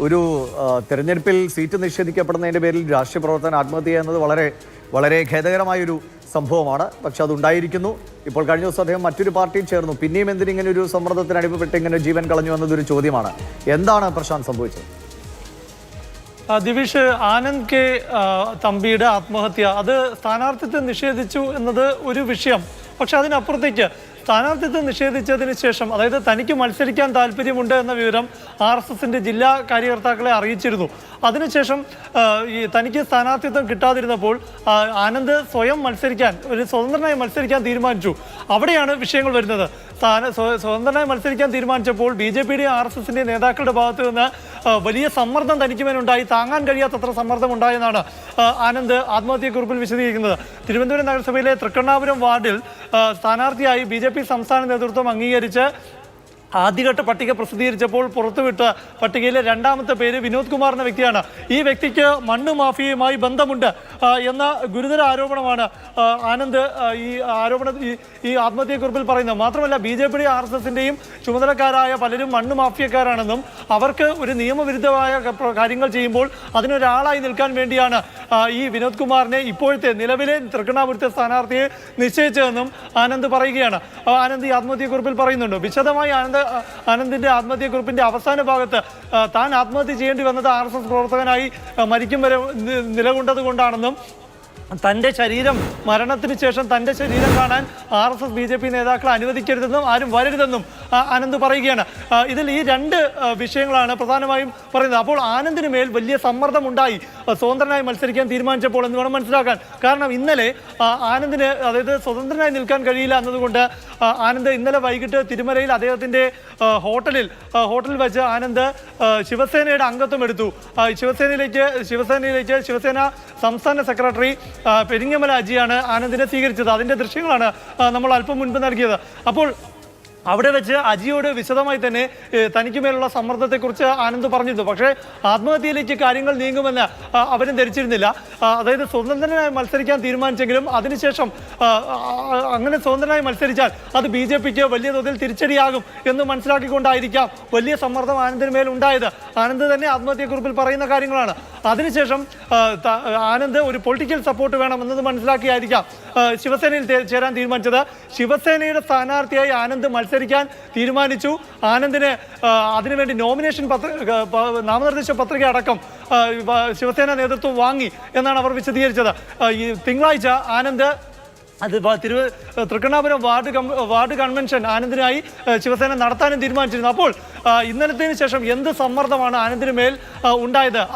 ഒരു തിരഞ്ഞെടുപ്പിൽ സീറ്റ് നിഷേധിക്കപ്പെടുന്നതിന്റെ പേരിൽ രാഷ്ട്രീയ പ്രവർത്തനം ആത്മഹത്യ എന്നത് വളരെ വളരെ ഖേദകരമായൊരു സംഭവമാണ്. പക്ഷെ അതുണ്ടായിരിക്കുന്നു ഇപ്പോൾ കഴിഞ്ഞ ദിവസം അദ്ദേഹം മറ്റൊരു പാർട്ടിയിൽ ചേർന്നു. പിന്നെയും ഇങ്ങനെ ഒരു സമ്മർദ്ദത്തിന് അടിപ്പെട്ട് ഇങ്ങനെ ജീവൻ കളഞ്ഞു എന്നതൊരു ചോദ്യമാണ്. എന്താണ് പ്രശാന്ത് സംഭവിച്ചത്? ദിവിഷ് ആനന്ദ് കെ തമ്പിയുടെ ആത്മഹത്യ. അത് സ്ഥാനാർത്ഥിത്വം നിഷേധിച്ചു എന്നത് ഒരു വിഷയം. പക്ഷെ അതിനപ്പുറത്തേക്ക് സ്ഥാനാർത്ഥിത്വം നിഷേധിച്ചതിന് ശേഷം അതായത് തനിക്ക് മത്സരിക്കാൻ താല്പര്യമുണ്ട് എന്ന വിവരം ആർ എസ് എസിന്റെ ജില്ലാ കാര്യകർത്താക്കളെ അറിയിച്ചിരുന്നു. അതിനുശേഷം ഈ തനിക്ക് സ്ഥാനാർത്ഥിത്വം കിട്ടാതിരുന്നപ്പോൾ ആനന്ദ് സ്വയം മത്സരിക്കാൻ ഒരു സ്വതന്ത്രനായി മത്സരിക്കാൻ തീരുമാനിച്ചു. അവിടെയാണ് വിഷയങ്ങൾ വരുന്നത്. സ്ഥാന- സ്വ- സ്വതന്ത്രനായി മത്സരിക്കാൻ തീരുമാനിച്ചപ്പോൾ ബി ജെ പിയുടെയും ആർ എസ് എസിന്റെ നേതാക്കളുടെ ഭാഗത്ത് നിന്ന് വലിയ സമ്മർദ്ദം തനിക്ക് മേലുണ്ടായി താങ്ങാൻ കഴിയാത്തത്ര സമ്മർദ്ദം ഉണ്ടായെന്നാണ് ആനന്ദ് ആത്മഹത്യക്കുറിപ്പിൽ വിശദീകരിക്കുന്നത്. തിരുവനന്തപുരം നഗരസഭയിലെ തൃക്കണ്ണാപുരം വാർഡിൽ സ്ഥാനാർത്ഥിയായി ബി സംസ്ഥാന നേതൃത്വം അംഗീകരിച്ച് ആദ്യഘട്ട പട്ടിക പ്രസിദ്ധീകരിച്ചപ്പോൾ പുറത്തുവിട്ട പട്ടികയിലെ രണ്ടാമത്തെ പേര് വിനോദ് കുമാർ എന്ന വ്യക്തിയാണ്. ഈ വ്യക്തിക്ക് മണ്ണ് മാഫിയയുമായി ബന്ധമുണ്ട്. എന്ന ഗുരുതര ആരോപണമാണ് ആനന്ദ് ഈ ആരോപണ ഈ ആത്മഹത്യയെക്കുറിപ്പിൽ പറയുന്നത്. മാത്രമല്ല ബി ജെ പിയുടെയും ആർ എസ് എസിന്റെയും ചുമതലക്കാരായ പലരും മണ്ണ് മാഫിയക്കാരാണെന്നും അവർക്ക് ഒരു നിയമവിരുദ്ധമായ കാര്യങ്ങൾ ചെയ്യുമ്പോൾ അതിനൊരാളായി നിൽക്കാൻ വേണ്ടിയാണ് ഈ വിനോദ് കുമാറിനെ ഇപ്പോഴത്തെ നിലവിലെ തൃക്കണ്ണാപുരത്തെ സ്ഥാനാർത്ഥിയെ നിശ്ചയിച്ചതെന്നും ആനന്ദ് പറയുകയാണ്. ആനന്ദ് ഈ ആത്മഹത്യക്കുറിപ്പിൽ പറയുന്നുണ്ട്. വിശദമായി ആനന്ദ് ആ, ആനന്ദിന്റെ ആത്മഹത്യക്കുറിപ്പിന്റെ അവസാന ഭാഗത്ത് താൻ ആത്മഹത്യ ചെയ്യേണ്ടി വന്നത് ആർ എസ് എസ് പ്രവർത്തകനായി മരിക്കും വരെ നിലകൊണ്ടത് കൊണ്ടാണെന്നും തന്റെ ശരീരം മരണത്തിന് ശേഷം തന്റെ ശരീരം കാണാൻ R S S B J P നേതാക്കളെ അനുവദിക്കരുതെന്നും ആരും വരരുതെന്നും ആനന്ദ് പറയുകയാണ്. ഇതിൽ ഈ രണ്ട് വിഷയങ്ങളാണ് പ്രധാനമായും പറയുന്നത്. അപ്പോൾ ആനന്ദിന് മേൽ വലിയ സമ്മർദ്ദം ഉണ്ടായി ആ, സ്വതന്ത്രനായി മത്സരിക്കാൻ തീരുമാനിച്ചപ്പോൾ എന്ന് വേണം മനസ്സിലാക്കാൻ. കാരണം ഇന്നലെ ആനന്ദിന് അതായത് സ്വതന്ത്രനായി നിൽക്കാൻ കഴിയില്ല എന്നതുകൊണ്ട് ആനന്ദ് ഇന്നലെ വൈകിട്ട് തിരുമലയിൽ അദ്ദേഹത്തിന്റെ ഹോട്ടലിൽ ഹോട്ടലിൽ വെച്ച് ആനന്ദ് ശിവസേനയുടെ അംഗത്വം എടുത്തു. ശിവസേനയിലേക്ക് ശിവസേനയിലേക്ക് ശിവസേന സംസ്ഥാന സെക്രട്ടറി ആ, പെരിങ്ങമല അജിയാണ് ആനന്ദിനെ സ്വീകരിച്ചത്. അതിന്റെ ദൃശ്യങ്ങളാണ് നമ്മൾ അല്പം മുൻപ് നൽകിയത്. അപ്പോൾ അവിടെ വെച്ച് അജിയോട് വിശദമായി തന്നെ തനിക്ക് മേലുള്ള സമ്മർദ്ദത്തെക്കുറിച്ച് ആനന്ദ് പറഞ്ഞിരുന്നു. പക്ഷേ ആത്മഹത്യയിലേക്ക് കാര്യങ്ങൾ നീങ്ങുമെന്ന് അവരും ധരിച്ചിരുന്നില്ല. അതായത് സ്വതന്ത്രനായി മത്സരിക്കാൻ തീരുമാനിച്ചെങ്കിലും അതിനുശേഷം അങ്ങനെ സ്വതന്ത്രനായി മത്സരിച്ചാൽ അത് ബി ജെ പിക്ക് വലിയ തോതിൽ തിരിച്ചടിയാകും എന്ന് മനസ്സിലാക്കിക്കൊണ്ടായിരിക്കാം വലിയ സമ്മർദ്ദം ആനന്ദിന് മേൽ ഉണ്ടായത്. ആനന്ദ് തന്നെ ആത്മഹത്യക്കുറിപ്പിൽ പറയുന്ന കാര്യങ്ങളാണ്. അതിനുശേഷം ആനന്ദ് ഒരു പൊളിറ്റിക്കൽ സപ്പോർട്ട് വേണം എന്നത് മനസ്സിലാക്കിയായിരിക്കാം ശിവസേനയിൽ ചേരാൻ തീരുമാനിച്ചത്. ശിവസേനയുടെ സ്ഥാനാർത്ഥിയായി ആനന്ദ് മത്സരിക്കാൻ തീരുമാനിച്ചു. ആനന്ദിന് അതിനുവേണ്ടി നോമിനേഷൻ പത്ര നാമനിർദ്ദേശ പത്രിക അടക്കം ശിവസേന നേതൃത്വം വാങ്ങി എന്നാണ് അവർ വിശദീകരിച്ചത്. ഈ തിങ്കളാഴ്ച ആനന്ദ് അത് തിരുവ തൃക്കണ്ണാപുരം വാർഡ് വാർഡ് കൺവെൻഷൻ ആനന്ദിനായി ശിവസേന നടത്താനും തീരുമാനിച്ചിരുന്നു. അപ്പോൾ ഇന്നലത്തിന് ശേഷം എന്ത് സമ്മർദ്ദമാണ് ആനന്ദിന് മേൽ ഉണ്ടായത്?